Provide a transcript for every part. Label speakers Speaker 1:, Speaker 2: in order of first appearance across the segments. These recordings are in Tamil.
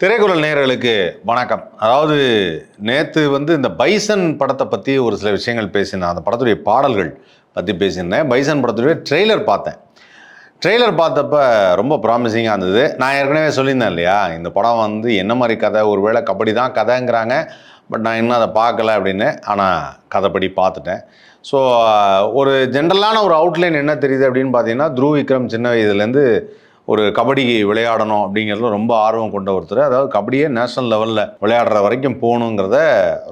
Speaker 1: திரைக்குறள் நேர்களுக்கு வணக்கம். அதாவது நேற்று வந்து இந்த பைசன் படத்தை பற்றி ஒரு சில விஷயங்கள் பேசினேன். அந்த படத்துடைய பாடல்கள் பற்றி பேசியிருந்தேன். பைசன் படத்துடைய ட்ரெய்லர் பார்த்தேன். ட்ரெய்லர் பார்த்தப்ப ரொம்ப ப்ராமிசிங்காக இருந்தது. நான் ஏற்கனவே சொல்லியிருந்தேன் இல்லையா? இந்த படம் வந்து என்ன மாதிரி கதை? ஒருவேளை கபடி தான் கதைங்கிறாங்க. பட் நான் இன்னும் அதை பார்க்கல அப்படின்னு. ஆனால் கதைப்படி பார்த்துட்டேன். ஸோ ஒரு ஜென்ரலான ஒரு அவுட்லைன் என்ன தெரியுது அப்படின்னு பார்த்தீங்கன்னா த்ரூ விக்ரம் சின்ன வயதுலேருந்து ஒரு கபடி விளையாடணும் அப்படிங்கிறதுல ரொம்ப ஆர்வம் கொண்ட ஒருத்தர். அதாவது கபடியே நேஷனல் லெவலில் விளையாடுற வரைக்கும் போகணுங்கிறத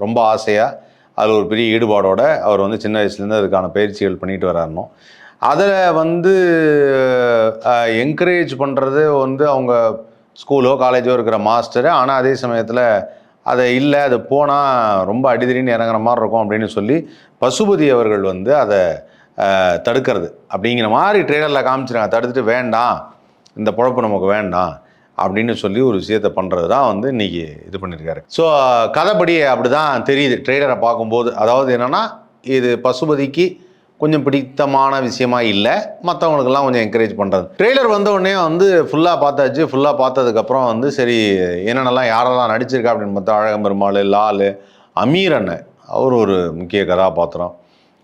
Speaker 1: ரொம்ப ஆசையாக அதில் ஒரு பெரிய ஈடுபாடோட அவர் வந்து சின்ன வயசுலேருந்து அதுக்கான பயிற்சிகள் பண்ணிட்டு வராரணும் அதில் வந்து என்கரேஜ் பண்ணுறது வந்து அவங்க ஸ்கூலோ காலேஜோ இருக்கிற மாஸ்டரு ஆனால் அதே சமயத்தில் அதை இல்லை அது போனால் ரொம்ப அடிதிரின்னு இறங்குற மாதிரி இருக்கும் அப்படின்னு சொல்லி பசுபதி அவர்கள் வந்து அதை தடுக்கிறது. அப்படிங்கிற மாதிரி ட்ரெய்லரில் காமிச்சிருக்காங்க. தடுத்துட்டு வேண்டாம். இந்த பொழப்பு நமக்கு வேண்டாம் அப்படின்னு சொல்லி ஒரு விஷயத்தை பண்ணுறது தான் வந்து இன்றைக்கி இது பண்ணியிருக்காரு. ஸோ கதைப்படி அப்படி தான் தெரியுது ட்ரெய்லரை பார்க்கும்போது. அதாவது என்னென்னா இது பசுபதிக்கு கொஞ்சம் பிடித்தமான விஷயமா இல்லை. மற்றவங்களுக்கெல்லாம் கொஞ்சம் என்கரேஜ் பண்ணுறது ட்ரெய்லர் வந்த உடனே வந்து ஃபுல்லாக பார்த்தாச்சு. ஃபுல்லாக பார்த்ததுக்கப்புறம் வந்து சரி என்னென்னலாம் யாரெல்லாம் நடிச்சிருக்கா அப்படின்னு பார்த்தா அழகம் பெருமாள் லால் அமீர் அண்ணன். அவர் ஒரு முக்கிய கதாபாத்திரம்.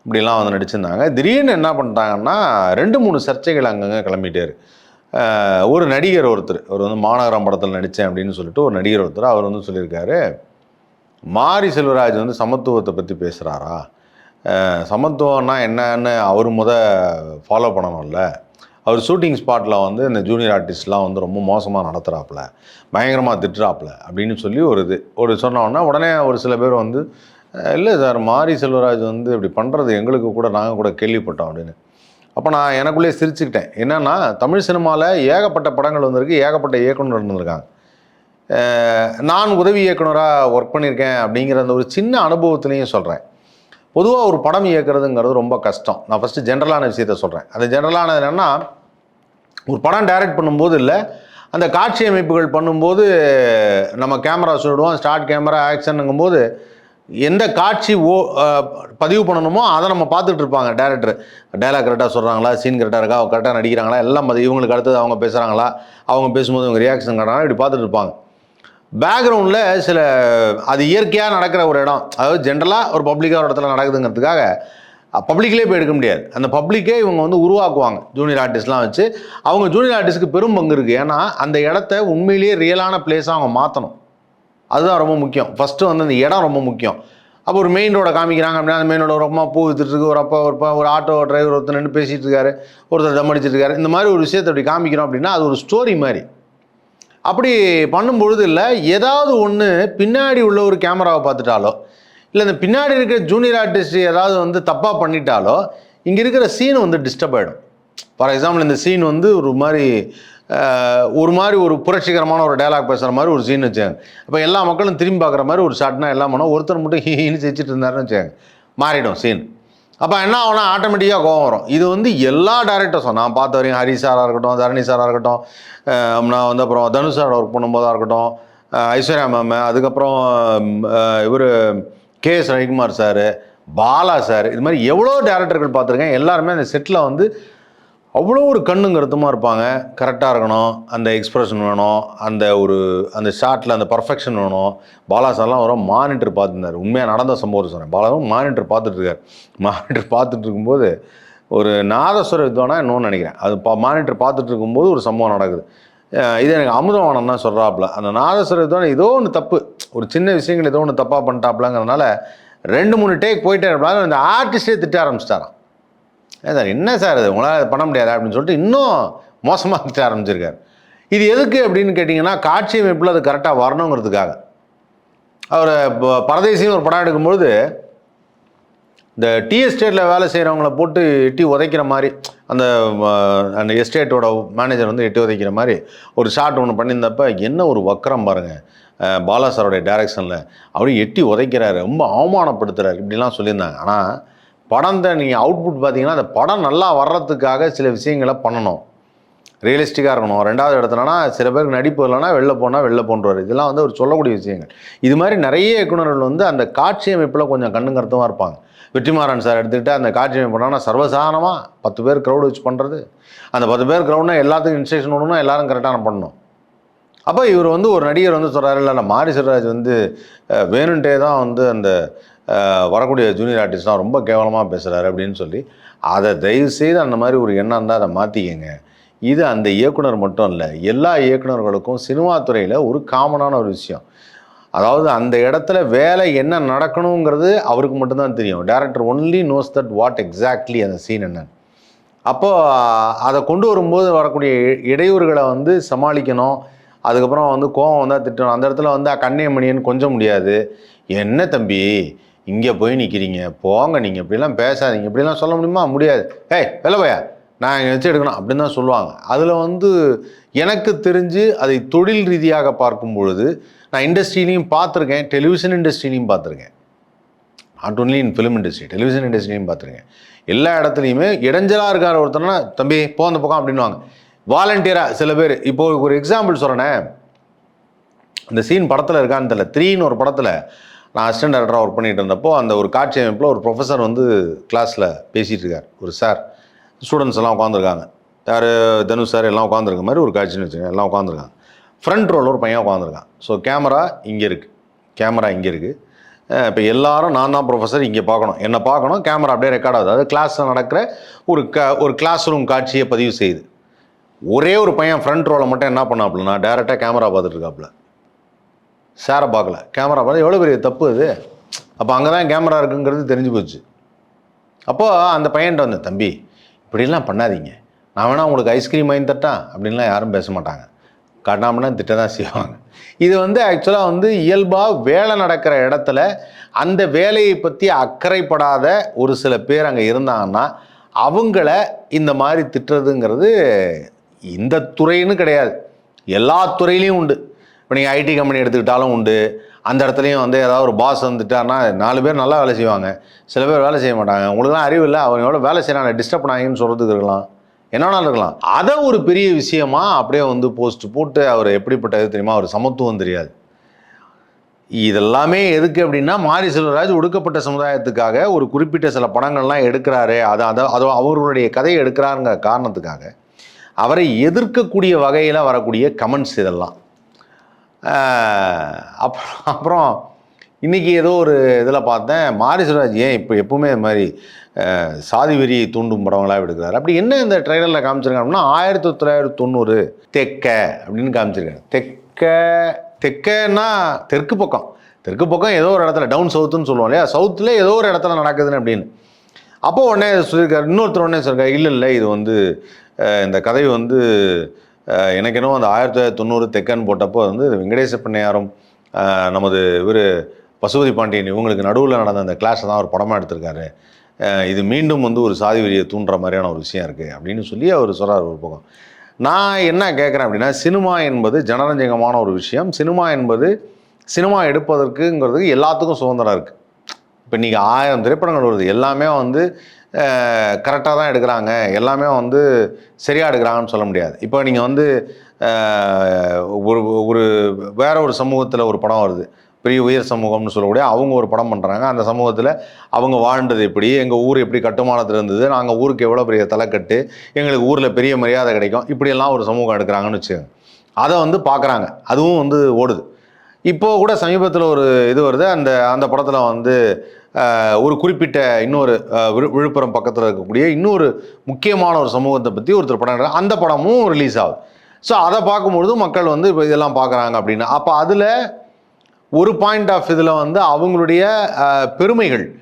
Speaker 1: இப்படிலாம் வந்து நடிச்சிருந்தாங்க. திடீர்னு என்ன பண்ணிட்டாங்கன்னா ரெண்டு மூணு சர்ச்சைகள் அங்கங்கே கிளம்பிட்டார் ஒரு நடிகர் ஒருத்தர் அவர் வந்து மாநகரம் படத்தில் நடித்தேன் அப்படின்னு சொல்லிட்டு ஒரு நடிகர் ஒருத்தர் அவர் வந்து சொல்லியிருக்காரு மாரி செல்வராஜ் வந்து சமத்துவத்தை பற்றி பேசுகிறாரா சமத்துவம்னா என்னன்னு அவர் முத ஃபாலோ பண்ணணும்ல. அவர் ஷூட்டிங் ஸ்பாட்டில் வந்து இந்த ஜூனியர் ஆர்டிஸ்ட்லாம் வந்து ரொம்ப மோசமாக நடத்துகிறாப்புல பயங்கரமாக திட்டுறாப்புல அப்படின்னு சொல்லி ஒரு இது ஒரு சொன்னோன்னா உடனே ஒரு சில பேர் வந்து இல்லை சார் மாரி செல்வராஜ் வந்து இப்படி பண்ணுறது எங்களுக்கு கூட நாங்கள் கூட கேள்விப்பட்டோம் அப்படின்னு. அப்போ நான் எனக்குள்ளேயே சிரிச்சுக்கிட்டேன். என்னன்னா தமிழ் சினிமாவில் ஏகப்பட்ட படங்கள் வந்திருக்கு ஏகப்பட்ட இயக்குனர் இருந்திருக்காங்க நான் உதவி இயக்குனராக ஒர்க் பண்ணியிருக்கேன் அப்படிங்கிற அந்த ஒரு சின்ன அனுபவத்துலேயும் சொல்கிறேன் பொதுவாக ஒரு படம் இயக்குறதுங்கிறது ரொம்ப கஷ்டம். நான் ஃபஸ்ட்டு ஜென்ரலான விஷயத்த சொல்கிறேன் அந்த ஜென்ரலானது என்னென்னா ஒரு படம் டைரக்ட் பண்ணும்போது இல்லை அந்த காட்சி அமைப்புகள் பண்ணும்போது நம்ம கேமரா சொல்லிடுவோம் ஸ்டார்ட் கேமரா ஆக்ஷனுங்கும்போது எந்த காட்சி ஓ பதிவு பண்ணணுமோ அதை நம்ம பார்த்துட்டு இருப்பாங்க டேரக்டர் டைலாக் கரெக்டாக சொல்கிறாங்களா சீன் கரெக்டாக இருக்கா? அவங்க கரெக்டாக நடிக்கிறாங்களா? எல்லாம் அது இவங்களுக்கு அடுத்தது அவங்க பேசுகிறாங்களா அவங்க பேசும்போது இவங்க ரியாக்ஷன் காட்டுறாங்களா? இப்படி பார்த்துட்டு இருப்பாங்க. பேக்ரவுண்டில் சில அது இயற்கையாக நடக்கிற ஒரு இடம். அதாவது ஜென்ரலாக ஒரு பப்ளிக்காக ஒரு இடத்துல நடக்குதுங்கிறதுக்காக பப்ளிக்லேயே போய் எடுக்க முடியாது. அந்த பப்ளிக்கே இவங்க வந்து உருவாக்குவாங்க. ஜூனியர் ஆர்டிஸ்ட்லாம் வச்சு. அவங்க ஜூனியர் ஆர்டிஸ்ட்க்கு பெரும் பங்கு இருக்குது ஏன்னா அந்த இடத்த உண்மையிலேயே ரியலான பிளேஸாக அவங்க மாற்றணும் அதுதான் ரொம்ப முக்கியம். ஃபஸ்ட்டு வந்து அந்த இடம் ரொம்ப முக்கியம். அப்போ ஒரு மெயின் ரோடை காமிக்கிறாங்க அப்படின்னா அந்த மெயின் ரோட ஒரு அம்மா பூ வித்துட்டுருக்கு ஒரு அப்பா ஒரு அப்பா ஒரு ஆட்டோ டிரைவர் ஒருத்தர் நின்று பேசிகிட்டு இருக்காரு ஒருத்தர் தம் அடிச்சிட்டு இருக்காரு. இந்த மாதிரி ஒரு விஷயத்தை அப்படி காமிக்கிறோம் அப்படின்னா அது ஒரு ஸ்டோரி மாதிரி. அப்படி பண்ணும்பொழுது இல்லை ஏதாவது ஒன்று பின்னாடி உள்ள ஒரு கேமராவை பார்த்துட்டாலோ இல்லை இந்த பின்னாடி இருக்கிற ஜூனியர் ஆர்டிஸ்ட் ஏதாவது வந்து தப்பாக பண்ணிட்டாலோ இங்கே இருக்கிற சீன் வந்து டிஸ்டர்ப் ஆகிடும் ஃபார் எக்ஸாம்பிள் இந்த சீன் வந்து ஒரு மாதிரி ஒரு மாதிரி ஒரு புரட்சிகரமான ஒரு டைலாக் பேசுகிற மாதிரி ஒரு சீன் வச்சாங்க அப்போ எல்லா மக்களும் திரும்பி பார்க்குற மாதிரி ஒரு ஷாட்னா எல்லாம் பண்ணோம். ஒருத்தர் மட்டும் ஹீன்னு சிரிச்சிட்டு இருந்தாருன்னு வச்சாங்க மாறிடும் சீன் அப்போ என்ன ஆகும்னா ஆட்டோமேட்டிக்காக கோவம் வரும். இது வந்து எல்லா டேரக்டர்ஸும் நான் பார்த்த வரையும் ஹரி சாராக இருக்கட்டும் தரணி சாராக இருக்கட்டும் நான் வந்து அப்புறம் தனுஷ் சார் ஒர்க் பண்ணும்போதாக இருக்கட்டும் ஐஸ்வர்யா மேம் அதுக்கப்புறம் இவர் K S Ravikumar sir Bala sir இது மாதிரி எவ்வளோ டேரக்டர்கள் பார்த்துருக்கேன். எல்லாருமே அந்த செட்டில் வந்து அவ்வளோ ஒரு கண்ணும் கருத்துமாக இருப்பாங்க. கரெக்டாக இருக்கணும். அந்த எக்ஸ்ப்ரெஷன் வேணும். அந்த ஒரு அந்த ஷார்ட்டில் அந்த பர்ஃபெக்ஷன் வேணும். பாலா சார்லாம் வரும் மானிட்டர் பார்த்துருந்தார். உண்மையாக நடந்த சம்பவம் சொன்னேன். பாலாவும் மானிட்டர் பார்த்துட்ருக்கார் மானிட்டர் பார்த்துட்டு இருக்கும்போது ஒரு நாதஸ்வர வித்வானா இன்னொன்று நினைக்கிறேன். அது பா மானிட்டர் பார்த்துட்டு இருக்கும்போது ஒரு சம்பவம் நடக்குது. இது எனக்கு அமுதவானம் தான் சொல்கிறாப்புல அந்த நாதஸ்வர வித்வானம் ஏதோ ஒன்று தப்பு. ஒரு சின்ன விஷயங்கள் ஏதோ ஒன்று தப்பாக பண்ணிட்டாப்லங்கிறதுனால ரெண்டு மூணு டேக் போயிட்டே இருப்பாங்க. அந்த ஆர்டிஸ்டே திட்ட ஆரம்பிச்சிட்டாரான் சார் என்ன சார் இது? உங்களால் பண்ண முடியாது? அப்படின்னு சொல்லிட்டு இன்னும் மோசமாக ஆரம்பிச்சிருக்கார். இது எதுக்கு அப்படின்னு கேட்டிங்கன்னா காட்சி அமைப்பில் அது கரெக்டாக வரணுங்கிறதுக்காக. அவர் ப- பரதேசின்னு ஒரு படம் எடுக்கும்பொழுது இந்த டீ எஸ்டேட்டில் வேலை செய்கிறவங்கள போட்டு எட்டி உதைக்கிற மாதிரி அந்த அந்த எஸ்டேட்டோட மேனேஜர் வந்து எட்டி உதைக்கிற மாதிரி ஒரு ஷாட் ஒன்று பண்ணியிருந்தப்ப என்ன ஒரு வக்கரம் பாருங்கள் பாலா சாரோடைய டைரக்ஷனில் அப்படியே எட்டி உதைக்கிறாரு. ரொம்ப அவமானப்படுத்துகிறார் இப்படிலாம் சொல்லியிருந்தாங்க. ஆனால் படத்தை நீங்கள் அவுட்புட் பார்த்தீங்கன்னா அந்த படம் நல்லா வர்றதுக்காக சில விஷயங்களை பண்ணணும். ரியலிஸ்டிக்காக இருக்கணும். ரெண்டாவது இடத்துலனா சில பேருக்கு நடிப்பு இல்லைன்னா வெளில போனால் வெளில போன்றவர். இதெல்லாம் வந்து அவர் சொல்லக்கூடிய விஷயங்கள். இது மாதிரி நிறைய இயக்குனர்கள் வந்து அந்த காட்சி அமைப்பில் கொஞ்சம் கண்ணும் இருப்பாங்க. வெற்றிமாறன் சார் எடுத்துக்கிட்டு அந்த காட்சி அமைப்பு பண்ணால் சர்வசாதாரணமாக பத்து பேர் க்ரௌடு வச்சு பண்ணுறது அந்த பத்து பேர் க்ரௌட்னா எல்லாத்துக்கும் இன்ஸ்ட்ரக்ஷன் விடணும் எல்லாரும் கரெக்டான பண்ணணும். அப்போ இவர் வந்து ஒரு நடிகர் வந்து சொல்கிறாரு இல்லை மாரி சிவராஜ் வந்து வேணுன்ட்டே தான் வந்து அந்த வரக்கூடிய ஜூனியர் ஆர்டிஸ்ட்லாம் ரொம்ப கேவலமாக பேசுகிறாரு அப்படின்னு சொல்லி அதை தயவு செய்து அந்த மாதிரி ஒரு எண்ணம் இருந்தால் அதை மாற்றிக்கங்க இது அந்த இயக்குனர் மட்டும் இல்லை எல்லா இயக்குனர்களுக்கும் சினிமா துறையில் ஒரு காமனான ஒரு விஷயம். அதாவது அந்த இடத்துல வேலை என்ன நடக்கணுங்கிறது அவருக்கு மட்டும்தான் தெரியும். Director only knows that what exactly அந்த சீன் என்னன்னு. அப்போது அதை கொண்டு வரும்போது வரக்கூடிய இடையூறுகளை வந்து சமாளிக்கணும். அதுக்கப்புறம் வந்து கோவம் வந்தால் திட்டணும். அந்த இடத்துல வந்து கண்ணியமணியன்னு கொஞ்சம் முடியாது. என்ன தம்பி? இங்கே போய் நிற்கிறீங்க போங்க நீங்கள் இப்படிலாம் பேசாதீங்க. இப்படிலாம் சொல்ல முடியுமா? முடியாது. ஏய் வெளில போயா? நான் இங்கே வச்சு எடுக்கணும். அப்படின்னு தான் சொல்லுவாங்க. அதில் வந்து எனக்கு தெரிஞ்சு அதை தொழில் ரீதியாக பார்க்கும் பொழுது நான் இண்டஸ்ட்ரியிலையும் பார்த்துருக்கேன். டெலிவிஷன் இண்டஸ்ட்ரியிலையும் பார்த்துருக்கேன். Not only in film industry television இண்டஸ்ட்ரியும் பார்த்துருக்கேன். எல்லா இடத்துலையுமே இடைஞ்சலாக இருக்கார் ஒருத்தர்னா தம்பி போ அந்த பக்கம் அப்படின்னுவாங்க. வாலண்டியராக சில பேர். இப்போ ஒரு எக்ஸாம்பிள் சொல்கிறேனே இந்த சீன் படத்தில் இருக்கான்னு தெரியல. த்ரீன்னு ஒரு படத்தில் நான் அசிஸ்டன்ட் டேரக்டராக ஒர்க் பண்ணிகிட்டு இருந்தப்போ அந்த ஒரு காட்சி அமைப்பில் ஒரு ப்ரொஃபஸர் வந்து கிளாஸில் பேசிகிட்டு இருக்கார். ஒரு சார் ஸ்டூடெண்ட்ஸ் எல்லாம் உட்காந்துருக்காங்க யார்? தனுஷ் சார் எல்லாம் உட்காந்துருக்க மாதிரி ஒரு காட்சின்னு வச்சுக்கோங்க எல்லாம் உட்காந்துருக்காங்க ஃப்ரண்ட் ரோல் ஒரு பையன் உட்காந்துருக்கான் ஸோ கேமரா இங்கே இருக்குது கேமரா இங்கே இருக்குது இப்போ எல்லாரும் நான் தான் ப்ரொஃபஸர் இங்கே பார்க்கணும். என்னை பார்க்கணும் கேமரா அப்படியே ரெக்கார்ட் ஆகுது. அதாவது கிளாஸில் நடக்கிற ஒரு க ஒரு கிளாஸ் ரூம் காட்சியை பதிவு செய்யுது. ஒரே ஒரு பையன் ஃப்ரண்ட் ரோலை மட்டும் என்ன பண்ணாப்புலனா டேரெக்டாக கேமரா பார்த்துட்டு இருக்காப்புல. சாரை பார்க்கல. கேமரா பார்த்து எவ்வளோ பெரிய தப்பு அது? அப்போ அங்கே தான் கேமரா இருக்குங்கிறது தெரிஞ்சு போச்சு. அப்போது அந்த பையன்ட்ட வந்தேன் தம்பி இப்படிலாம் பண்ணாதீங்க. நான் வேணா உங்களுக்கு ஐஸ்கிரீம் வாங்கி தட்டான் அப்படின்லாம் யாரும் பேச மாட்டாங்க. காட்டாமனா திட்ட தான் செய்வாங்க. இது வந்து ஆக்சுவலாக வந்து இயல்பாக வேலை நடக்கிற இடத்துல அந்த வேலையை பற்றி அக்கறைப்படாத ஒரு சில பேர் அங்கே இருந்தாங்கன்னா அவங்கள இந்த மாதிரி திட்டுறதுங்கிறது இந்த துறைன்னு கிடையாது. எல்லா துறையிலையும் உண்டு. இப்போ நீங்கள் ஐடி கம்பெனி எடுத்துக்கிட்டாலும் உண்டு. அந்த இடத்துலையும் வந்து ஏதாவது ஒரு பாஸ் வந்துட்டாருன்னா நாலு பேர் நல்லா வேலை செய்வாங்க. சில பேர் வேலை செய்ய மாட்டாங்க. உங்களுக்குலாம் அறிவு இல்லை அவங்க எவ்வளோ வேலை செய்யறாங்க டிஸ்டர்ப் பண்ணாங்கன்னு சொல்கிறதுக்கு இருக்கலாம். என்ன வேணாலும் இருக்கலாம். அதை ஒரு பெரிய விஷயமா அப்படியே வந்து போஸ்ட் போட்டு அவர் எப்படிப்பட்டது தெரியுமா? அவர் சமத்துவம் தெரியாது. இதெல்லாமே எதுக்கு அப்படின்னா மாரி செல்வராஜ் ஒடுக்கப்பட்ட சமுதாயத்துக்காக ஒரு குறிப்பிட்ட சில படங்கள்லாம் எடுக்கிறாரு அதை அதை அதோ அவர்களுடைய கதையை எடுக்கிறாருங்கிற காரணத்துக்காக அவரை எதிர்க்கக்கூடிய வகையில் வரக்கூடிய கமெண்ட்ஸ் இதெல்லாம். அப்புறம் அப்புறம் இன்றைக்கி ஏதோ ஒரு இதில் பார்த்தேன் மாரி ஏன் இப்போ எப்பவுமே இது மாதிரி சாதி வெறியை தூண்டும் படங்களாக எடுக்கிறாரு. அப்படி என்ன இந்த ட்ரெய்லரில் காமிச்சிருக்காங்க அப்படின்னா ஆயிரத்தி தொள்ளாயிரத்தி தொண்ணூறு தெக்க அப்படின்னு காமிச்சிருக்காங்க. தெக்க தெக்கன்னா தெற்கு பக்கம். தெற்கு பக்கம் ஏதோ ஒரு இடத்துல டவுன் சவுத்துன்னு சொல்லுவோம் இல்லையா? சவுத்தில் ஏதோ ஒரு இடத்துல நடக்குதுன்னு அப்படின்னு. அப்போ உடனே சொல்லியிருக்காரு இன்னொருத்தர் உடனே சொல்லியிருக்காரு இல்லை இல்லை இது வந்து இந்த கதை வந்து எனக்கு என்னவோ அந்த ஆயிரத்தி தொள்ளாயிரத்தி தொண்ணூறு தெக்கன் போட்டப்போ வந்து வெங்கடேச பண்ணையாரும் நமது இவர் பசுபதி பாண்டியன் இவங்களுக்கு நடுவில் நடந்த அந்த கிளாஸை தான் அவர் படமாக எடுத்திருக்காரு. இது மீண்டும் வந்து ஒரு சாதி வெறியை தூண்டுற மாதிரியான ஒரு விஷயம் இருக்குது அப்படின்னு சொல்லி அவர் சொல்கிறார் ஒரு பக்கம். நான் என்ன கேட்குறேன் அப்படின்னா சினிமா என்பது ஜனரஞ்சகமான ஒரு விஷயம். சினிமா என்பது சினிமா எடுப்பதற்குங்கிறதுக்கு எல்லாத்துக்கும் சுதந்திரம் இருக்குது இப்போ நீங்கள் ஆயிரம் திரைப்படங்கள் வருது எல்லாமே வந்து கரெக்டாக தான் எடுக்கிறாங்க. எல்லாமே வந்து சரியாக எடுக்கிறாங்கன்னு சொல்ல முடியாது. இப்போ நீங்கள் வந்து ஒரு ஒரு வேற ஒரு சமூகத்தில் ஒரு படம் வருது. பெரிய உயர் சமூகம்னு சொல்லக்கூடிய அவங்க ஒரு படம் பண்ணுறாங்க அந்த சமூகத்தில் அவங்க வாழ்ந்தது எப்படி எங்கள் ஊர் எப்படி கட்டுமானத்தில் இருந்தது நாங்கள் ஊருக்கு எவ்வளோ பெரிய தலைக்கட்டு எங்களுக்கு ஊரில் பெரிய மரியாதை கிடைக்கும் இப்படியெல்லாம் ஒரு சமூகம் எடுக்கிறாங்கன்னு வச்சுக்கோங்க. அதை வந்து பார்க்குறாங்க அதுவும் வந்து ஓடுது. இப்போது கூட சமீபத்தில் ஒரு இது வருது. அந்த அந்த படத்தில் வந்து ஒரு குறிப்பிட்ட இன்னொரு விழு- விழுப்புரம் பக்கத்தில் இருக்கக்கூடிய இன்னொரு முக்கியமான ஒரு சமூகத்தை பற்றி ஒருத்தர் படம் அந்த படமும் ரிலீஸ் ஆகுது. ஸோ அதை பார்க்கும்பொழுது மக்கள் வந்து இப்போ இதெல்லாம் பார்க்குறாங்க அப்படின்னு. அப்போ அதில் ஒரு பாயிண்ட் ஆஃப் இதில் வந்து அவங்களுடைய பெருமைகள்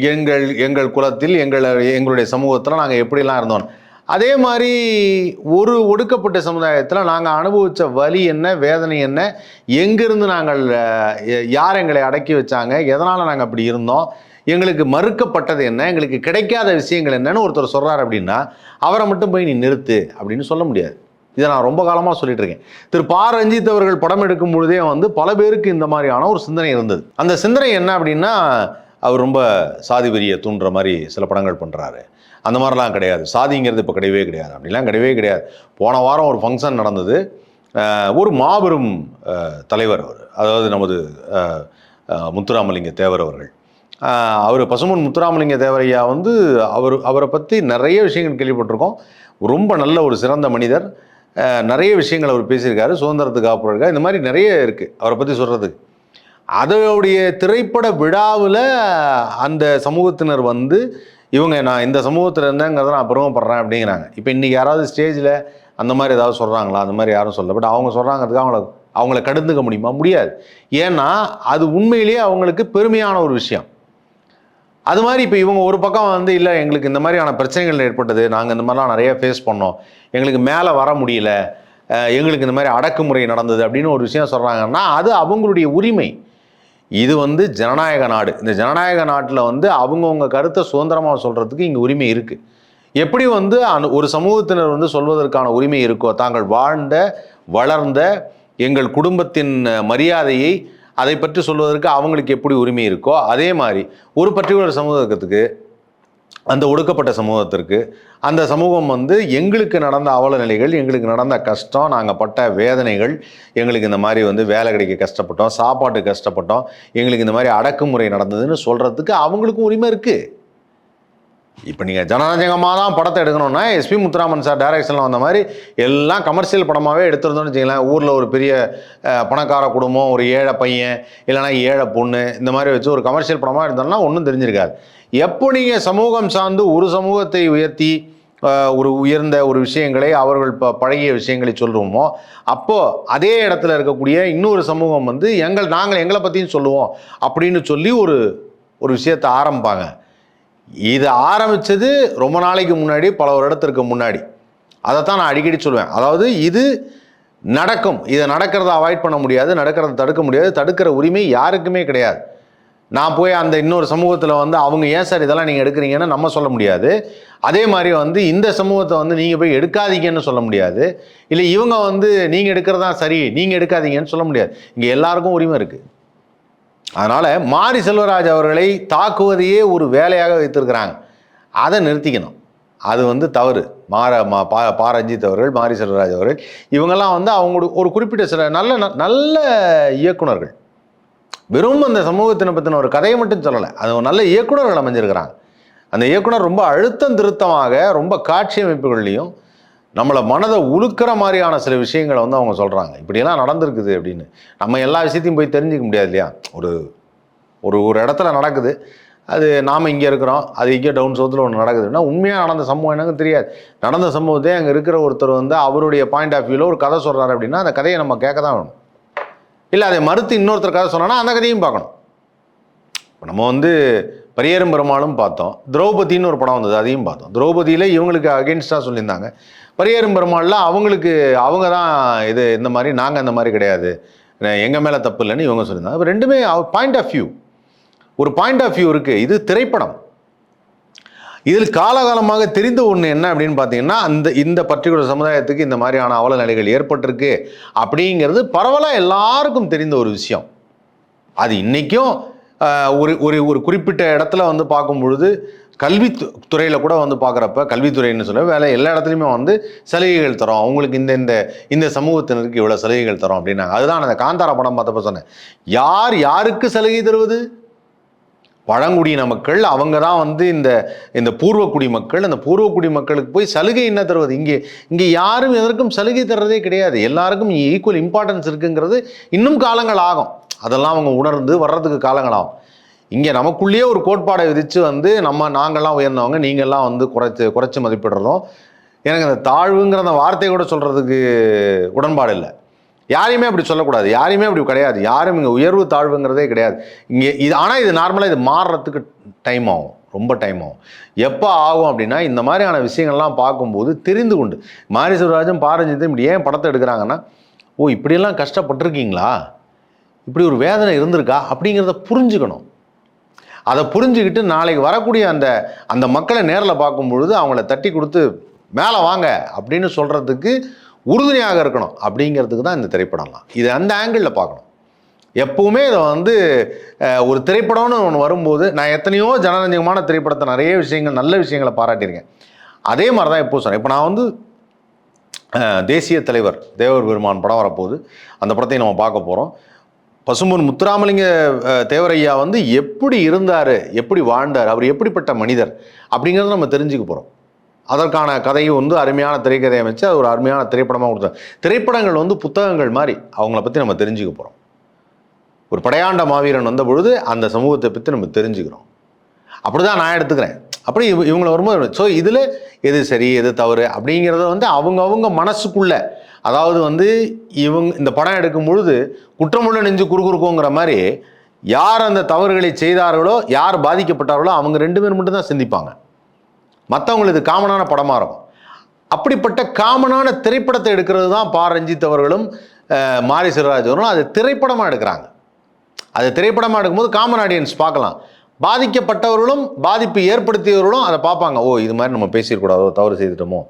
Speaker 1: எங்கள் எங்கள் குலத்தில் எங்கள் எங்களுடைய சமூகத்தில் நாங்கள் எப்படிலாம் இருந்தோம். அதே மாதிரி ஒரு ஒடுக்கப்பட்ட சமுதாயத்தில் நாங்கள் அனுபவித்த வலி என்ன வேதனை என்ன எங்கிருந்து நாங்கள் யார் எங்களை அடக்கி வச்சாங்க எதனால் நாங்கள் அப்படி இருந்தோம் எங்களுக்கு மறுக்கப்பட்டது என்ன எங்களுக்கு கிடைக்காத விஷயங்கள் என்னன்னு ஒருத்தர் சொல்கிறார் அப்படின்னா அவரை மட்டும் போய் நீ நிறுத்து அப்படின்னு சொல்ல முடியாது. இதை நான் ரொம்ப காலமாக சொல்லிட்டு இருக்கேன். திரு பா. ரஞ்சித் அவர்கள் படம் எடுக்கும் பொழுதே வந்து பல பேருக்கு இந்த மாதிரியான ஒரு சிந்தனை இருந்தது. அந்த சிந்தனை என்ன அப்படின்னா அவர் ரொம்ப சாதி வெறியை தூண்டுற மாதிரி சில படங்கள் பண்ணுறாரு அந்த மாதிரிலாம் கிடையாது. சாதிங்கிறது இப்போ கிடையவே கிடையாது. அப்படிலாம் கிடையவே கிடையாது. போன வாரம் ஒரு ஃபங்க்ஷன் நடந்தது. ஒரு மாபெரும் தலைவர் அவர். அதாவது நமது முத்துராமலிங்க தேவர் அவர்கள். அவர் பசுமன் முத்துராமலிங்க தேவரையா வந்து அவர் அவரை பற்றி நிறைய விஷயங்கள் கேள்விப்பட்டிருக்கோம். ரொம்ப நல்ல ஒரு சிறந்த மனிதர். நிறைய விஷயங்கள் அவர் பேசியிருக்காரு. சுதந்திரத்துக்கு காப்புறாரு இந்த மாதிரி நிறைய இருக்குது அவரை பற்றி சொல்கிறதுக்கு அதோடைய திரைப்பட விழாவில் அந்த சமூகத்தினர் வந்து இவங்க நான் இந்த சமூகத்தில் இருந்தேங்கிறத நான் பெருமைப்படுறேன் அப்படிங்கிறாங்க. இப்போ இன்றைக்கி யாராவது ஸ்டேஜில் அந்த மாதிரி ஏதாவது சொல்கிறாங்களா அந்த மாதிரி யாரும் சொல்ல பட் அவங்க சொல்கிறாங்கிறதுக்கு அவங்கள அவங்கள கடுந்துக்க முடியுமா? முடியாது. ஏன்னா அது உண்மையிலேயே அவங்களுக்கு பெருமையான ஒரு விஷயம். அது மாதிரி இப்போ இவங்க ஒரு பக்கம் வந்து இல்லை எங்களுக்கு இந்த மாதிரியான பிரச்சனைகள் ஏற்பட்டது. நாங்கள் இந்த மாதிரிலாம் நிறைய ஃபேஸ் பண்ணோம். எங்களுக்கு மேலே வர முடியல. எங்களுக்கு இந்த மாதிரி அடக்குமுறை நடந்தது அப்படின்னு ஒரு விஷயம் சொல்கிறாங்கன்னா அது அவங்களுடைய உரிமை. இது வந்து ஜனநாயக நாடு. இந்த ஜனநாயக நாட்டில் வந்து அவங்கவுங்க கருத்தை சுதந்திரமாக சொல்கிறதுக்கு இங்கே உரிமை இருக்குது எப்படி வந்து அந் ஒரு சமூகத்தினர் வந்து சொல்வதற்கான உரிமை இருக்கோ தாங்கள் வாழ்ந்த வளர்ந்த எங்கள் குடும்பத்தின் மரியாதையை அதை பற்றி சொல்வதற்கு அவங்களுக்கு எப்படி உரிமை இருக்கோ அதே மாதிரி ஒரு பர்டிகுலர் சமூகத்துக்கு அந்த ஒடுக்கப்பட்ட சமூகத்திற்கு. அந்த சமூகம் வந்து எங்களுக்கு நடந்த அவல நிலைகள் எங்களுக்கு நடந்த கஷ்டம் நாங்கள் பட்ட வேதனைகள் எங்களுக்கு இந்த மாதிரி வந்து வேலை கிடைக்க கஷ்டப்பட்டோம் சாப்பாட்டுக்கு கஷ்டப்பட்டோம் எங்களுக்கு இந்த மாதிரி அடக்குமுறை நடந்ததுன்னு சொல்கிறதுக்கு அவங்களுக்கும் உரிமை இருக்குது இப்போ நீங்கள் ஜனநாயகமாக தான் படத்தை எடுக்கணும்னா எஸ்பி முத்துராமன் சார் டைரக்ஷனில் வந்த மாதிரி எல்லாம் கமர்ஷியல் படமாகவே எடுத்திருந்தோம்னு வச்சுங்களேன் ஊரில் ஒரு பெரிய பணக்கார குடும்பம் ஒரு ஏழை பையன் இல்லைனா ஏழை பொண்ணு இந்த மாதிரி வச்சு ஒரு கமர்ஷியல் படமாக எடுத்தோம்னா ஒன்றும் தெரிஞ்சிருக்காது. எப்போ நீங்கள் சமூகம் சார்ந்து ஒரு சமூகத்தை உயர்த்தி ஒரு உயர்ந்த ஒரு விஷயங்களை அவர்கள் இப்போ பழகிய விஷயங்களை சொல்லுவோமோ அப்போது அதே இடத்துல இருக்கக்கூடிய இன்னொரு சமூகம் வந்து எங்கள் நாங்கள் எங்களை பற்றியும் சொல்லுவோம் அப்படின்னு சொல்லி ஒரு ஒரு விஷயத்தை ஆரம்பிப்பாங்க. இது ஆரம்பிச்சது ரொம்ப நாளைக்கு முன்னாடி பல வருடத்திற்கு முன்னாடி. அதைத்தான் நான் அடிக்கடி சொல்லுவேன் அதாவது இது நடக்கும். இதை நடக்கிறத அவாய்ட் பண்ண முடியாது நடக்கிறத தடுக்க முடியாது தடுக்கிற உரிமை யாருக்குமே கிடையாது. நான் போய் அந்த இன்னொரு சமூகத்தில் வந்து அவங்க ஏன் சார் இதெல்லாம் நீங்கள் எடுக்கிறீங்கன்னு நம்ம சொல்ல முடியாது. அதே மாதிரி வந்து இந்த சமூகத்தை வந்து நீங்கள் போய் எடுக்காதீங்கன்னு சொல்ல முடியாது. இல்லை இவங்க வந்து நீங்கள் எடுக்கிறதா சரி நீங்கள் எடுக்காதீங்கன்னு சொல்ல முடியாது. இங்கே எல்லாருக்கும் உரிமை இருக்குது அதனால் மாரி செல்வராஜ் அவர்களை தாக்குவதையே ஒரு வேலையாக வைத்திருக்கிறாங்க. அதை நிறுத்திக்கணும். அது வந்து தவறு. மாற மா பா பா ரஞ்சித் அவர்கள் மாரி செல்வராஜ் அவர்கள் இவங்கெல்லாம் வந்து அவங்களோட ஒரு குறிப்பிட்ட சில நல்ல நல்ல இயக்குனர்கள் வெறும் அந்த சமூகத்தினை பற்றின ஒரு கதையை மட்டும் சொல்லலை. அது ஒரு நல்ல இயக்குனர்கள் அமைஞ்சிருக்கிறாங்க. அந்த இயக்குனர் ரொம்ப அழுத்தம் திருத்தமாக ரொம்ப காட்சி அமைப்புகள்லையும் நம்மளை மனதை உழுக்கிற மாதிரியான சில விஷயங்களை வந்து அவங்க சொல்கிறாங்க இப்படியெல்லாம் நடந்திருக்குது அப்படின்னு. நம்ம எல்லா விஷயத்தையும் போய் தெரிஞ்சுக்க முடியாது இல்லையா? ஒரு ஒரு ஒரு இடத்துல நடக்குது. அது நாம் இங்கே இருக்கிறோம். அது இங்கே டவுன் சவுத்தில் ஒன்று நடக்குதுன்னா உண்மையாக நடந்த சம்பவம் என்னங்க தெரியாது. நடந்த சம்பவத்தை அங்கே இருக்கிற ஒருத்தர் வந்து அவருடைய பாயிண்ட் ஆஃப் வியூவில் ஒரு கதை சொல்கிறாரு அப்படின்னா அந்த கதையை நம்ம கேட்க தான் வேணும். இல்லை அதை மறுத்து இன்னொருத்தர் கதை சொன்னால் அந்த கதையும் பார்க்கணும். இப்போ நம்ம வந்து பரியரும் பெருமாளும் பார்த்தோம். திரௌபதின்னு ஒரு படம் வந்தது அதையும் பார்த்தோம். திரௌபதியில் இவங்களுக்கு அகென்ஸ்டாக சொல்லியிருந்தாங்க. பரியரும் பெருமாளில் அவங்களுக்கு அவங்க தான் இது இந்த மாதிரி நாங்கள் இந்த மாதிரி கிடையாது. எங்கள் மேலே தப்பு இல்லைன்னு இவங்க சொல்லியிருந்தாங்க. இப்போ ரெண்டுமே பாயிண்ட் ஆஃப் வியூ ஒரு பாயிண்ட் ஆஃப் வியூ இருக்குது இது திரைப்படம். இதில் காலகாலமாக தெரிந்த ஒன்று என்ன அப்படின்னு பார்த்தீங்கன்னா அந்த இந்த பர்டிகுலர் சமுதாயத்துக்கு இந்த மாதிரியான அவல நிலைகள் ஏற்பட்டிருக்கு. அப்படிங்கிறது பரவலாக எல்லாருக்கும் தெரிந்த ஒரு விஷயம். அது இன்றைக்கும் ஒரு ஒரு ஒரு குறிப்பிட்ட இடத்துல வந்து பார்க்கும் பொழுது கல்வி துறையில் கூட வந்து பார்க்குறப்ப கல்வித்துறைன்னு சொல்ல வேலை எல்லா இடத்துலையுமே வந்து சலுகைகள் தரோம். அவங்களுக்கு இந்த இந்த இந்த சமூகத்தினருக்கு இவ்வளோ சலுகைகள் தரோம் அப்படின்னாங்க. அதுதான் அந்த காந்தாரா படம் பார்த்தப்ப சொன்னேன். யார் யாருக்கு சலுகை தருவது? பழங்குடியின மக்கள் அவங்க தான் வந்து இந்த இந்த பூர்வக்குடி மக்கள். அந்த பூர்வக்குடி மக்களுக்கு போய் சலுகை என்ன தருவது? இங்கே இங்கே யாரும் எதற்கும் சலுகை தர்றதே கிடையாது. எல்லாருக்கும் ஈக்குவல் இம்பார்ட்டன்ஸ் இருக்குங்கிறது இன்னும் காலங்கள் ஆகும். அதெல்லாம் அவங்க உணர்ந்து வர்றதுக்கு காலங்கள் ஆகும். இங்கே நமக்குள்ளேயே ஒரு கோட்பாடை விதித்து வந்து நம்ம நாங்கள்லாம் உயர்ந்தவங்க நீங்கள்லாம் வந்து குறைச்சி குறைச்சி மதிப்பிடுறோம். எனக்கு அந்த தாழ்வுங்கிற அந்த வார்த்தையை கூட சொல்கிறதுக்கு உடன்பாடு இல்லை. யாரையுமே அப்படி சொல்லக்கூடாது. யாரையுமே அப்படி கிடையாது. யாரும் இங்கே உயர்வு தாழ்வுங்கிறதே கிடையாது. இங்கே இது ஆனால் இது நார்மலாக இது மாறுறதுக்கு டைம் ஆகும். ரொம்ப டைம் ஆகும். எப்போ ஆகும் அப்படின்னா இந்த மாதிரியான விஷயங்கள்லாம் பார்க்கும்போது தெரிந்து கொண்டு. மாரி சிவராஜும் பாரஞ்சித்தும் இப்படி ஏன் படத்தை எடுக்கிறாங்கன்னா ஓ இப்படியெல்லாம் கஷ்டப்பட்டிருக்கீங்களா? இப்படி ஒரு வேதனை இருந்திருக்கா? அப்படிங்கிறத புரிஞ்சுக்கணும். அதை புரிஞ்சுக்கிட்டு நாளைக்கு வரக்கூடிய அந்த அந்த மக்களை நேரில் பார்க்கும் பொழுது அவங்கள தட்டி கொடுத்து மேலே வாங்க அப்படின்னு சொல்கிறதுக்கு உறுதுணையாக இருக்கணும் அப்படிங்கிறதுக்கு தான் இந்த திரைப்படம்லாம் இது அந்த ஆங்கிளில் பார்க்கணும். எப்பவுமே இதை வந்து ஒரு திரைப்படம்னு ஒன்று வரும்போது நான் எத்தனையோ ஜனரஞ்சகமான திரைப்படத்தை நிறைய விஷயங்கள் நல்ல விஷயங்களை பாராட்டியிருக்கேன். அதே மாதிரி தான் எப்போ சொன்னேன். இப்போ நான் வந்து தேசிய தலைவர் தேவர் பெருமான் படம் வரப்போகுது. அந்த படத்தை நம்ம பார்க்க போகிறோம் பசும்பொன் முத்துராமலிங்க தேவரையா வந்து எப்படி இருந்தார் எப்படி வாழ்ந்தார் அவர் எப்படிப்பட்ட மனிதர் அப்படிங்கிறத நம்ம தெரிஞ்சுக்க போகிறோம் அதற்கான கதையும் வந்து அருமையான திரைக்கதையை அமைச்சு அது ஒரு அருமையான திரைப்படமாக கொடுத்தாங்க திரைப்படங்கள் வந்து புத்தகங்கள் மாதிரி அவங்கள பற்றி நம்ம தெரிஞ்சுக்க போகிறோம் ஒரு படையாண்ட மாவீரன் வந்த பொழுது அந்த சமூகத்தை பற்றி நம்ம தெரிஞ்சுக்கிறோம். அப்படி தான் நான் எடுத்துக்கிறேன். அப்படி இவ இவங்களை வரும்போது ஸோ இதில் எது சரி எது தவறு? அப்படிங்கிறத வந்து அவங்க அவங்க மனசுக்குள்ள அதாவது வந்து இவங்க இந்த படம் எடுக்கும் பொழுது குற்றமுள்ள நெஞ்சு குறுகுறுக்குங்கிற மாதிரி யார் அந்த தவறுகளை செய்தார்களோ யார் பாதிக்கப்பட்டார்களோ அவங்க ரெண்டு பேர் மட்டும் தான் சிந்திப்பாங்க. மற்றவங்களுக்கு காமனான படமாக இருக்கும் அப்படிப்பட்ட காமனான திரைப்படத்தை எடுக்கிறது தான் பா. ரஞ்சித் அவர்களும் மாரி சிவராஜ் அவர்களும் அது திரைப்படமாக எடுக்கிறாங்க. அது திரைப்படமாக எடுக்கும்போது காமன் ஆடியன்ஸ் பார்க்கலாம். பாதிக்கப்பட்டவர்களும் பாதிப்பு ஏற்படுத்தியவர்களும் அதை பார்ப்பாங்க. ஓ இது மாதிரி நம்ம பேசியிருக்கூடாதோ தவறு செய்துட்டோமோ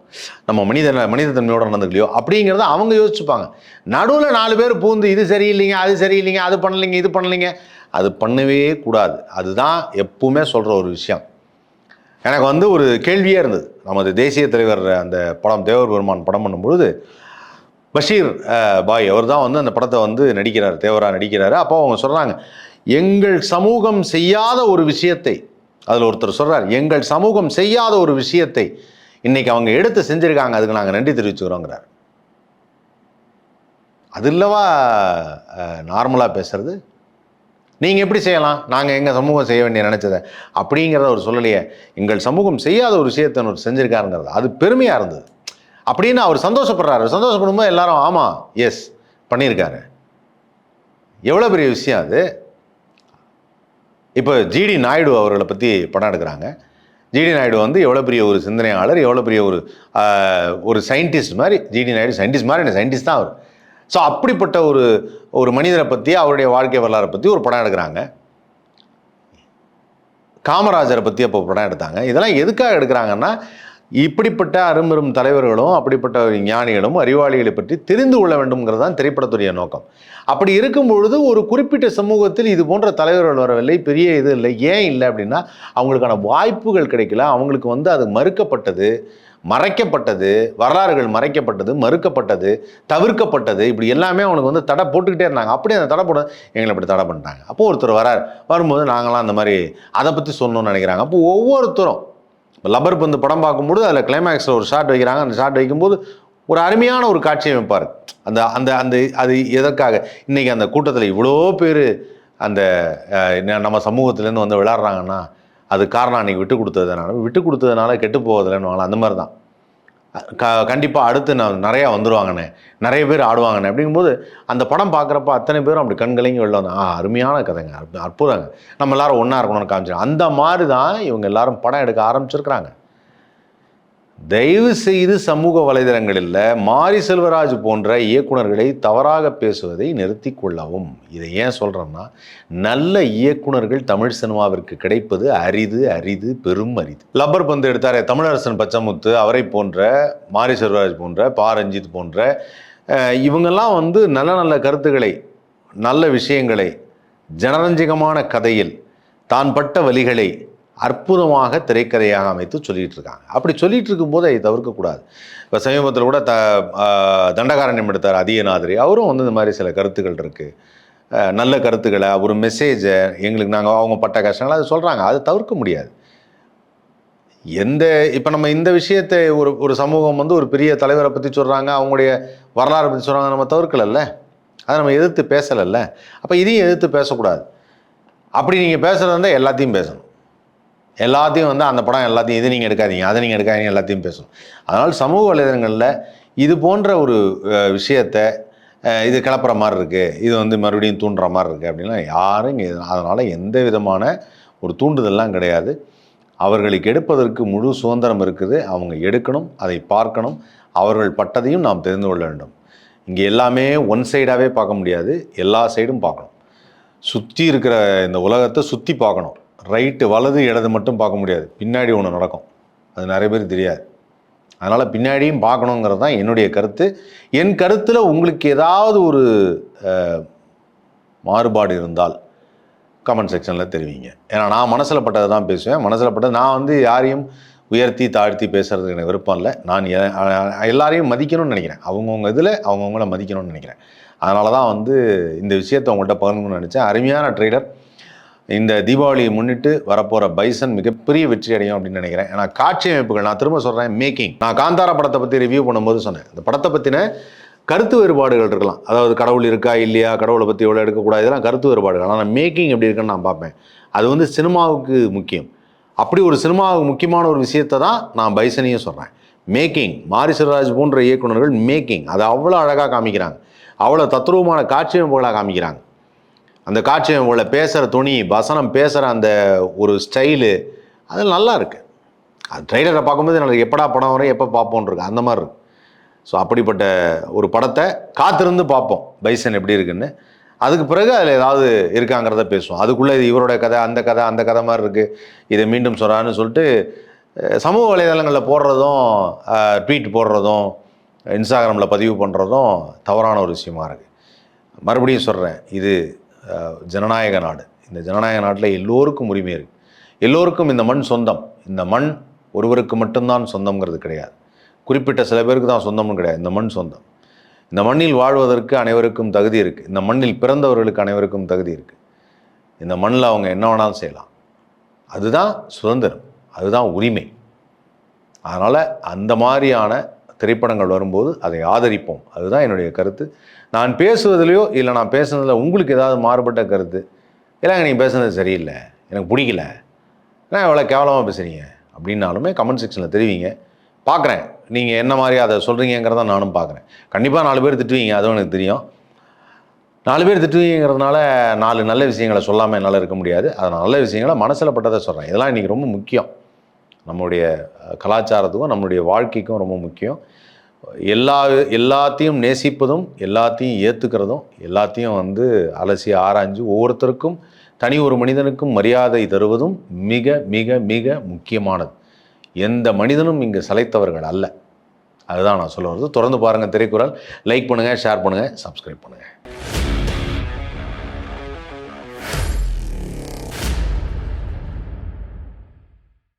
Speaker 1: நம்ம மனித மனிதத்தன்மையோட நடந்துக்கலையோ அப்படிங்கிறத அவங்க யோசிச்சுப்பாங்க. நடுவில் நாலு பேர் பூந்து இது சரியில்லைங்க அது சரியில்லைங்க அது பண்ணலைங்க இது பண்ணலைங்க. அது பண்ணவே கூடாது. அதுதான் எப்பவுமே சொல்கிற ஒரு விஷயம். எனக்கு வந்து ஒரு கேள்வியாக இருந்தது. நமது தேசிய தலைவர் அந்த படம் தேவர் பெருமான் படம் பண்ணும்பொழுது பஷீர் பாய் அவர் தான் வந்து அந்த படத்தை வந்து நடிக்கிறார் தேவரா நடிக்கிறாரு. அப்போ அவங்க சொல்கிறாங்க எங்கள் சமூகம் செய்யாத ஒரு விஷயத்தை அதில் ஒருத்தர் சொல்கிறார் எங்கள் சமூகம் செய்யாத ஒரு விஷயத்தை இன்னைக்கு அவங்க எடுத்து செஞ்சுருக்காங்க அதுக்கு நாங்கள் நன்றி தெரிவிச்சுக்கிறோங்கிறார். அது இல்லவா நார்மலாக பேசுறது? நீங்கள் எப்படி செய்யலாம்? நாங்கள் எங்கள் சமூகம் செய்ய வேண்டிய நினச்சதை. அப்படிங்கிறத அவர் சொல்லலையே. எங்கள் சமூகம் செய்யாத ஒரு விஷயத்தை அவர் செஞ்சுருக்காருங்கிறது. அது பெருமையாக இருந்தது. அப்படின்னு அவர் சந்தோஷப்படுறாரு. சந்தோஷப்படும்போது எல்லாரும் ஆமாம் எஸ் பண்ணியிருக்காரு. எவ்வளோ பெரிய விஷயம் அது. இப்போ ஜிடி நாயுடு அவர்களை பற்றி படம் எடுக்கிறாங்க. ஜிடி நாயுடு வந்து எவ்வளோ பெரிய ஒரு சிந்தனையாளர் எவ்வளோ பெரிய ஒரு ஒரு சயின்டிஸ்ட் மாதிரி ஜிடி நாயுடு சயின்டிஸ்ட் மாதிரி என்ன சயின்டிஸ்ட் தான் அவர். ஸோ அப்படிப்பட்ட ஒரு ஒரு மனிதரை பற்றி அவருடைய வாழ்க்கை வரலாறை பற்றி ஒரு படம் எடுக்கிறாங்க. காமராஜரை பற்றி அப்போ படம் எடுத்தாங்க. இதெல்லாம் எதுக்காக எடுக்கிறாங்கன்னா இப்படிப்பட்ட அரும்பெரும் தலைவர்களும் அப்படிப்பட்ட ஞானிகளும் அறிவாளிகளை பற்றி தெரிந்து கொள்ள வேண்டும்ங்கிறது தான் திரைப்படத்துடைய நோக்கம். அப்படி இருக்கும் பொழுது ஒரு குறிப்பிட்ட சமூகத்தில் இது போன்ற தலைவர்கள் வரவில்லை பெரிய இது இல்லை ஏன் இல்லை அப்படின்னா அவங்களுக்கான வாய்ப்புகள் கிடைக்கல அவங்களுக்கு வந்து அது மறுக்கப்பட்டது. மறைக்கப்பட்டது வரலாறுகள் மறைக்கப்பட்டது மறுக்கப்பட்டது தவிர்க்கப்பட்டது இப்படி எல்லாமே அவனுக்கு வந்து தடை போட்டுக்கிட்டே இருந்தாங்க. அப்படி அந்த தடை போட எங்களை இப்படி தடை பண்ணிட்டாங்க. அப்போ ஒருத்தர் வரார். வரும்போது நாங்களாம் அந்த மாதிரி அதை பற்றி சொல்லணும்னு நினைக்கிறாங்க. அப்போ ஒவ்வொருத்தரும் இப்போ லப்பர் பந்து படம் பார்க்கும்போது அதில் கிளைமேக்ஸில் ஒரு ஷாட் வைக்கிறாங்க. அந்த ஷாட் வைக்கும்போது ஒரு அருமையான ஒரு காட்சி அமைப்பார் அந்த அந்த அந்த அது எதற்காக? இன்றைக்கி அந்த கூட்டத்தில் இவ்வளோ பேர் அந்த நம்ம சமூகத்துலேருந்து வந்து விளாட்றாங்கன்னா அது காரணம் அன்றைக்கி விட்டு கொடுத்ததுனால. விட்டு கொடுத்ததுனால கெட்டு போவதில்லைன்னு அந்த மாதிரி தான் க கண்டிப்பாக அடுத்து நான் நிறையா வந்துடுவாங்கண்ணே நிறைய பேர் ஆடுவாங்கண்ணே. அப்படிங்கும்போது அந்த படம் பார்க்குறப்ப அத்தனை பேரும் அப்படி கண்களையும் வெளில வந்தாங்க ஆ அருமையான கதைங்க. அற்புதங்க. நம்ம எல்லாரும் ஒன்றா இருக்கணும்னு காமிச்சிருக்காங்க. அந்த மாதிரி தான் இவங்க எல்லாரும் படம் எடுக்க ஆரம்பிச்சிருக்கிறாங்க. தயவு செய்து சமூக வலைதளங்களில் மாரி செல்வராஜ் போன்ற இயக்குனர்களை தவறாக பேசுவதை நிறுத்தி கொள்ளவும். இதை ஏன் சொல்கிறேன்னா நல்ல இயக்குனர்கள் தமிழ் சினிமாவிற்கு கிடைப்பது அரிது அரிது பெரும் அரிது. லப்பர் பந்து எடுத்தாரே தமிழரசன் பச்சமுத்து அவரை போன்ற மாரி செல்வராஜ் போன்ற பா. ரஞ்சித் போன்ற இவங்கெல்லாம் வந்து நல்ல நல்ல கருத்துக்களை நல்ல விஷயங்களை ஜனரஞ்சகமான கதையில் தான் பட்ட வழிகளை அற்புதமாக திரைக்கதையாக அமைத்து சொல்லிட்டு இருக்காங்க அப்படி சொல்லிட்டு இருக்கும்போது அதை தவிர்க்கக்கூடாது. இப்போ சமீபத்தில் கூட த ஆஹ் தண்டகாரண்யம் எடுத்தார் அதியநாதிரி. அவரும் வந்து இந்த மாதிரி சில கருத்துக்கள் இருக்குது நல்ல கருத்துக்களை ஒரு மெசேஜை எங்களுக்கு நாங்கள் அவங்க பட்ட கஷ்டங்களை அதை சொல்கிறாங்க அதை தவிர்க்க முடியாது. எந்த இப்போ நம்ம இந்த விஷயத்தை ஒரு ஒரு சமூகம் வந்து ஒரு பெரிய தலைவரை பற்றி சொல்கிறாங்க அவங்களுடைய வரலாறை பற்றி சொல்கிறாங்க நம்ம தவிர்க்கலல்ல? அதை நம்ம எதிர்த்து பேசலைல்ல? அப்போ இதையும் எதிர்த்து பேசக்கூடாது. அப்படி நீங்கள் பேசுகிறதா எல்லாத்தையும் பேசணும். எல்லாத்தையும் வந்து அந்த படம் எல்லாத்தையும் இது நீங்கள் எடுக்காதீங்க அதை நீங்கள் எடுக்காதீங்க எல்லாத்தையும் பேசணும். அதனால் சமூக வலைதளங்களில் இது போன்ற ஒரு விஷயத்தை இது கிளப்புற மாதிரி இருக்குது இது வந்து மறுபடியும் தூண்டுற மாதிரி இருக்குது அப்படின்னா யாரும் இங்கே அதனால் எந்த விதமான ஒரு தூண்டுதல்லாம் கிடையாது. அவர்களுக்கு எடுப்பதற்கு முழு சுதந்திரம் இருக்குது. அவங்க எடுக்கணும் அதை பார்க்கணும். அவர்கள் பட்டதையும் நாம் தெரிந்து கொள்ள வேண்டும். இங்கே எல்லாமே ஒன் சைடாகவே பார்க்க முடியாது. எல்லா சைடும் பார்க்கணும். சுற்றி இருக்கிற இந்த உலகத்தை சுற்றி பார்க்கணும். ரைட்டு வலது இடது மட்டும் பார்க்க முடியாது. பின்னாடி ஒன்று நடக்கும். அது நிறைய பேர் தெரியாது. அதனால் பின்னாடியும் பார்க்கணுங்கிறது தான் என்னுடைய கருத்து. என் கருத்தில் உங்களுக்கு ஏதாவது ஒரு மாறுபாடு இருந்தால் கமெண்ட் செக்ஷனில் தெரிவிங்க. ஏன்னா நான் மனசில் பட்டதை தான் பேசுவேன். மனசில் பட்டது நான் வந்து யாரையும் உயர்த்தி தாழ்த்தி பேசுகிறதுக்கு எனக்கு விருப்பம் இல்லை. நான் எல்லாரையும் மதிக்கணும்னு நினைக்கிறேன். அவங்கவுங்க இதில் அவங்கவுங்கள மதிக்கணும்னு நினைக்கிறேன். அதனால தான் வந்து இந்த விஷயத்தை உங்கள்கிட்ட பகிர்ந்து நினச்சேன். அருமையான ட்ரெய்லர் இந்த தீபாவளியை முன்னிட்டு வரப்போகிற பைசன் மிகப்பெரிய வெற்றி அடையும் அப்படின்னு நினைக்கிறேன். ஏன்னா காட்சி அமைப்புகள் நான் திரும்ப சொல்கிறேன் மேக்கிங் நான் காந்தாரா படத்தை பற்றி ரிவ்யூ பண்ணும்போது சொன்னேன். இந்த படத்தை பற்றின கருத்து வேறுபாடுகள் இருக்கலாம். அதாவது கடவுள் இருக்கா இல்லையா கடவுளை பற்றி எவ்வளோ எடுக்கக்கூடாது இதெல்லாம் கருத்து வேறுபாடுகள். ஆனால் மேக்கிங் எப்படி இருக்குன்னு நான் பார்ப்பேன். அது வந்து சினிமாவுக்கு முக்கியம். அப்படி ஒரு சினிமாவுக்கு முக்கியமான ஒரு விஷயத்தை தான் நான் பைசனையும் சொல்கிறேன் மேக்கிங் மாரி போன்ற இயக்குனர்கள் மேக்கிங் அதை அவ்வளோ அழகாக காமிக்கிறாங்க. அவ்வளோ தத்ரூபமான காட்சி அமைப்புகளாக காமிக்கிறாங்க. அந்த காட்சி அமைப்புகளை பேசுகிற துணி வசனம் பேசுகிற அந்த ஒரு ஸ்டைலு அது நல்லா இருக்குது அது ட்ரெய்லரை பார்க்கும்போது நல்லா எப்படா படம் வரும் எப்போ பார்ப்போன்னு இருக்கு. அந்த மாதிரி இருக்குது ஸோ அப்படிப்பட்ட ஒரு படத்தை காத்திருந்து பார்ப்போம். பைசன் எப்படி இருக்குன்னு. அதுக்கு பிறகு அதில் ஏதாவது இருக்காங்கிறத பேசுவோம். அதுக்குள்ளே இது இவரோட கதை அந்த கதை அந்த கதை மாதிரி இருக்குது இதை மீண்டும் சொல்கிறான்னு சொல்லிட்டு சமூக வலைதளங்களில் போடுறதும் ட்வீட் போடுறதும் இன்ஸ்டாகிராமில் பதிவு பண்ணுறதும் தவறான ஒரு விஷயமா இருக்குது மறுபடியும் சொல்கிறேன் இது ஜனநாயக நாடு. இந்த ஜனநாயக நாட்டில் எல்லோருக்கும் உரிமை இருக்குது எல்லோருக்கும் இந்த மண் சொந்தம். இந்த மண் ஒருவருக்கு மட்டும்தான் சொந்தம்ங்கிறது கிடையாது. குறிப்பிட்ட சில பேருக்கு தான் சொந்தம்னு கிடையாது. இந்த மண் சொந்தம். இந்த மண்ணில் வாழ்வதற்கு அனைவருக்கும் தகுதி இருக்குது இந்த மண்ணில் பிறந்தவர்களுக்கு அனைவருக்கும் தகுதி இருக்குது இந்த மண்ணில் அவங்க என்ன வேணாலும் செய்யலாம். அதுதான் சுதந்திரம். அதுதான் உரிமை. அதனால் அந்த மாதிரியான திரைப்படங்கள் வரும்போது அதை ஆதரிப்போம். அதுதான் என்னுடைய கருத்து. நான் பேசுவதிலையோ இல்லை நான் பேசுனதில் உங்களுக்கு ஏதாவது மாறுபட்ட கருத்து? இல்லைங்க நீங்கள் பேசுனது சரியில்லை. எனக்கு பிடிக்கல. ஏன்னா எவ்வளோ கேவலமாக பேசுகிறீங்க அப்படின்னாலுமே கமெண்ட் செக்ஷனில் தெரிவிங்க. பார்க்குறேன் நீங்கள் என்ன மாதிரி அதை சொல்கிறீங்கிறத நானும் பார்க்குறேன் கண்டிப்பாக நாலு பேர் திட்டுவீங்க அதுவும் எனக்கு தெரியும். நாலு பேர் திட்டுவீங்கிறதுனால நாலு நல்ல விஷயங்களை சொல்லாமல் என்னால் இருக்க முடியாது. அதை நல்ல விஷயங்களை மனசில் பட்டதை சொல்கிறேன் இதெல்லாம் இன்றைக்கி ரொம்ப முக்கியம். நம்மளுடைய கலாச்சாரத்துக்கும் நம்மளுடைய வாழ்க்கைக்கும் ரொம்ப முக்கியம். எல்லா எல்லாத்தையும் நேசிப்பதும் எல்லாத்தையும் ஏற்றுக்கிறதும் எல்லாத்தையும் வந்து அலசி ஆராய்ஞ்சு ஒவ்வொருத்தருக்கும் தனி ஒரு மனிதனுக்கும் மரியாதை தருவதும் மிக மிக மிக முக்கியமானது. எந்த மனிதனும் இங்கு சளைத்தவர்கள் அல்ல. அதுதான் நான் சொல்ல வருது தொடர்ந்து பாருங்கள் திரைக்குறள். லைக் பண்ணுங்கள் ஷேர் பண்ணுங்கள் சப்ஸ்கிரைப் பண்ணுங்கள்